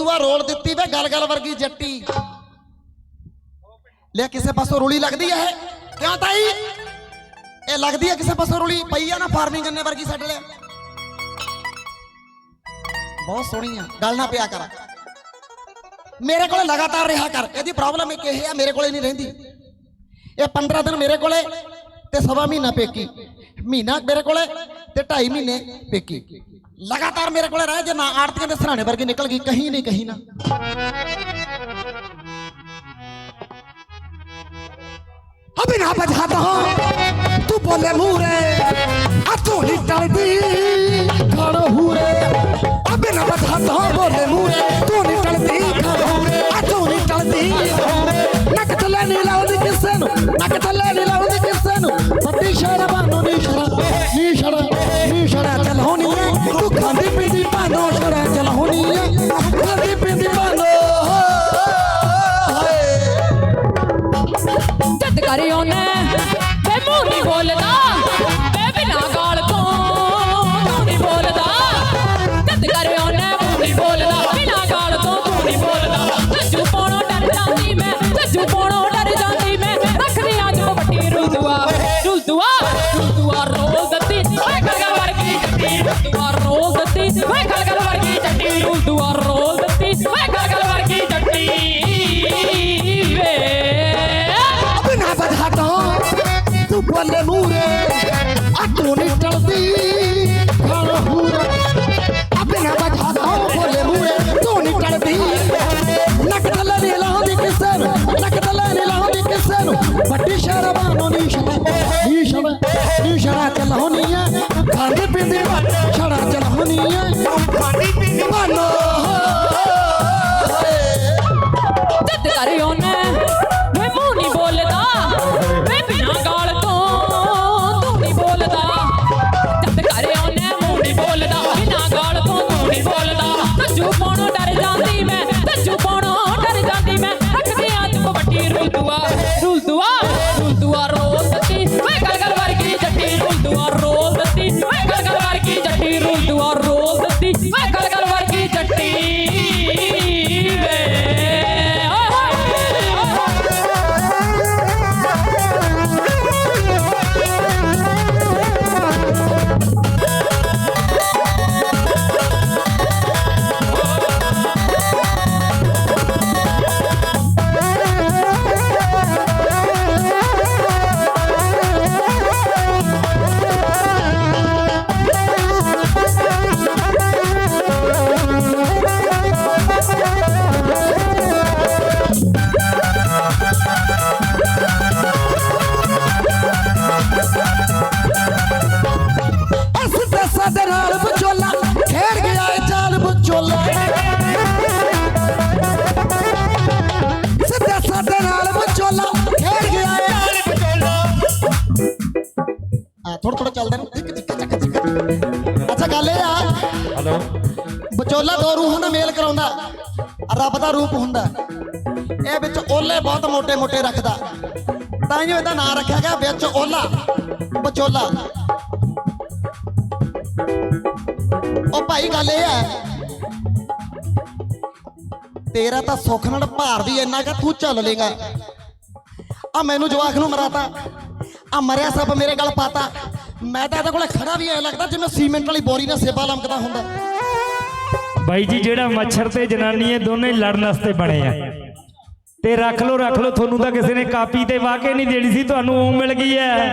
ਰੁਲਦੂਆ role ਦਿੱਤੀ ਵੇ ਗਲ ਗਲ ਵਰਗੀ ਜੱਟੀ। ਲੈ ਕਿਸੇ ਪਾਸੋਂ ਰੁਲੀ ਲੱਗਦੀ ਹੈ ਕਿਉਂ ਤਾਈ? ਇਹ ਲੱਗਦੀ ਹੈ ਕਿਸੇ ਪਾਸੋਂ ਰੁਲੀ? ਪਈ ਆ ਨਾ ਫਾਰਮਿੰਗ ਗੰਨੇ ਵਰਗੀ ਛੱਡ ਲਿਆ ਬਹੁਤ ਸੋਹਣੀ ਆ। ਗੱਲ ਨਾ ਪਿਆ ਕਰ। ਮੇਰੇ ਕੋਲੇ ਲਗਾਤਾਰ ਰਿਹਾ ਕਰ। ਇਹਦੀ ਪ੍ਰੋਬਲਮ ਇੱਕ ਇਹ ਆ, ਮੇਰੇ ਕੋਲੇ ਨਹੀਂ ਰਹਿੰਦੀ। ਇਹ 15 ਦਿਨ ਮੇਰੇ ਕੋਲੇ ਤੇ ਸਵਾ ਮਹੀਨਾ ਪੇਕੀ। ਮਹੀਨਾ ਮੇਰੇ ਕੋਲੇ ਤੇ 2.5 ਮਹੀਨੇ ਪੇਕੀ। ਲਗਾਤਾਰ ਮੇਰੇ ਕੋਲੇ ਰਹਿ ਜੇ, ਨਾ ਆੜਤੀਆਂ ਦੇ ਸਰਾਣੇ ਵਰਗੀ ਨਿਕਲ ਗਈ, ਕਹੀਂ ਨਹੀਂ, ਕਹੀਂ ਨਾ। ਅਬੇ ਨਾ ਬਜਾਤਾ ਤੂੰ ਬੋਲੇ ਮੂਰੇ ਆ ਤੂੰ ਨਹੀਂ ਟਲਦੀ ਜਦ ਕਰੇ ਉਹਨੇ, ਵੇ ਮੂੰਹ ਨਹੀਂ ਬੋਲਦਾ, ਵੇ ਬਿਨਾ ਗਾਲ ਤੋਂ ਤੂੰ ਨਹੀਂ ਬੋਲਦਾ। ਜਦ ਕਰੇ ਉਹਨੇ, ਮੂੰਹ ਨਹੀਂ ਬੋਲਦਾ, ਬਿਨਾ ਗਾਲ ਤੋਂ ਤੂੰ ਨਹੀਂ ਬੋਲਦਾ। ਸੱਜੂ ਪਾਉਣੋਂ ਡਰ ਜਾਂਦੀ ਮੈਂ ਸੱਜੂ ਪਾਉਣੋਂ ਡਰ ਜਾਂਦੀ ਮੈਂ ਰੱਖਦੀ ਅੱਜ ਵੱਡੀ ਰੁਲਦੂਆ ਰੁਲਦੂਆ ਰੁਲਦੂਆ ਰੋਲ ਦਿੱਤੀ ਓਏ ਗਲਗਲ ਵਰਗੀ ਜੱਟੀ ਰੁਲਦੂਆ ਰੋਲ ਦਿੱਤੀ ਓਏ ਗਲਗਲ तू बोले मूरे आ तू नहीं टलदी खड़ा हुरे आ बिना बधाता बोले मूरे तू नहीं टलदी नक तले नी लांदी किसे नु नक तले ਗੱਲ ਇਹ ਆ। ਹਲੋ। ਵਿਚੋਲਾ ਦੋ ਰੂਹਾਂ ਦਾ ਮੇਲ ਕਰਾਉਂਦਾ ਰੱਬ ਦਾ ਰੂਪ ਹੁੰਦਾ। ਇਹ ਵਿੱਚ ਓਲੇ ਬਹੁਤ ਮੋٹے ਮੋٹے ਰੱਖਦਾ। ਤਾਂ ਹੀ ਇਹਦਾ ਨਾਂ ਰੱਖਿਆ ਗਿਆ ਵਿੱਚ ਓਲਾ ਵਿਚੋਲਾ। ਉਹ ਭਾਈ ਗੱਲ ਇਹ ਆ ਤੇਰਾ ਤਾਂ ਸੁੱਖ ਨਾਲ ਭਾਰ ਵੀ ਇੰਨਾ ਕਿ ਤੂੰ ਚੱਲ ਲੇਗਾ। ਆ ਮੈਨੂੰ ਜਵਾਖ ਨੂੰ ਮਰਾਤਾ। ਆ ਮਰਿਆ ਸਭ ਮੇਰੇ ਗਲ ਪਾਤਾ। ਮੈਂ ਤਾਂ ਇਹਦੇ ਕੋਲੇ ਖੜਾ ਵੀ ਐ ਲੱਗਦਾ ਜਿਵੇਂ ਸੀਮੈਂਟ ਵਾਲੀ ਬੋਰੀ ਨਾਲ ਸੇਬਾ ਲਮਕਦਾ ਹੁੰਦਾ। ਬਾਈ ਜੀ, ਜਿਹੜਾ ਮੱਛਰ ਤੇ ਜਨਾਨੀ ਇਹ ਦੋਨੇ ਲੜਨ ਵਾਸਤੇ ਬਣੇ ਆ। ਤੇ ਰੱਖ ਲਓ ਰੱਖ ਲਓ, ਤੁਹਾਨੂੰ ਤਾਂ ਕਿਸੇ ਨੇ ਕਾਪੀ ਤੇ ਵਾਕੇ ਨਹੀਂ ਦੇਣੀ ਸੀ, ਤੁਹਾਨੂੰ ਉਹ ਮਿਲ ਗਈ ਹੈ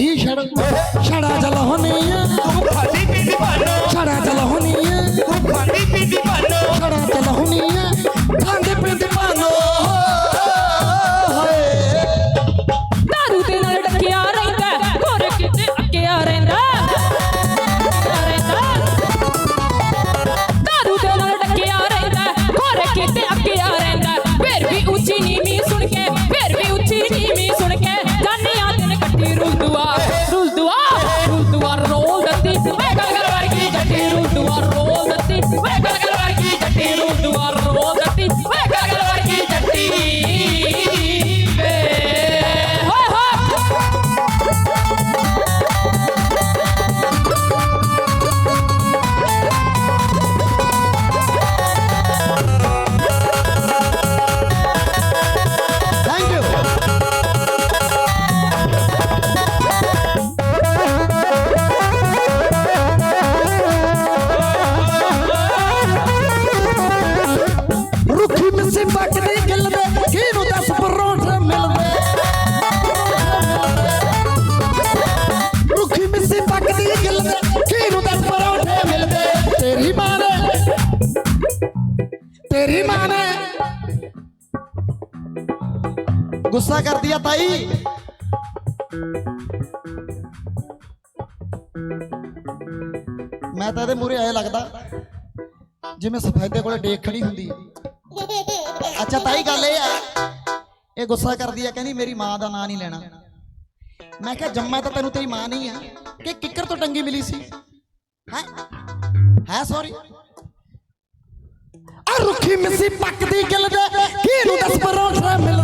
এই সারা সারা জ্বালা ਗੁੱਸਾ ਕਰਦੀ ਆ ਤਾਈ। ਮੈਂ ਤਾਂ ਇਹਦੇ ਮੂਹਰੇ ਆਏ ਲੱਗਦਾ, ਜਿਵੇਂ ਸਫੈਦੇ ਕੋਲੇ ਡੇਕ ਖੜੀ ਹੁੰਦੀ। ਅੱਛਾ ਤਾਈ, ਗੱਲ ਇਹ ਆ, ਇਹ ਗੁੱਸਾ ਕਰਦੀ ਆ, ਕਹਿੰਦੀ ਮੇਰੀ ਮਾਂ ਦਾ ਨਾਂ ਨਹੀਂ ਲੈਣਾ। ਮੈਂ ਕਿਹਾ, ਜੰਮਾ ਤਾਂ ਤੈਨੂੰ ਤੇਰੀ ਮਾਂ ਨਹੀਂ ਆ, ਕਿ ਕਿੱਕਰ ਤੋਂ ਟੰਗੀ ਮਿਲੀ ਸੀ? ਹੈ? ਹੈ ਸੌਰੀ ਆ ਰੁੱਖੀ ਮਿੱਸੀ ਪੱਕਦੀ ਗਿੱਲ ਦੇ ਕਿਹਨੂੰ ਦੱਸ ਪਰੌਂਠੇ ਮਿਲਦੇ? ਰੁੱਖੀ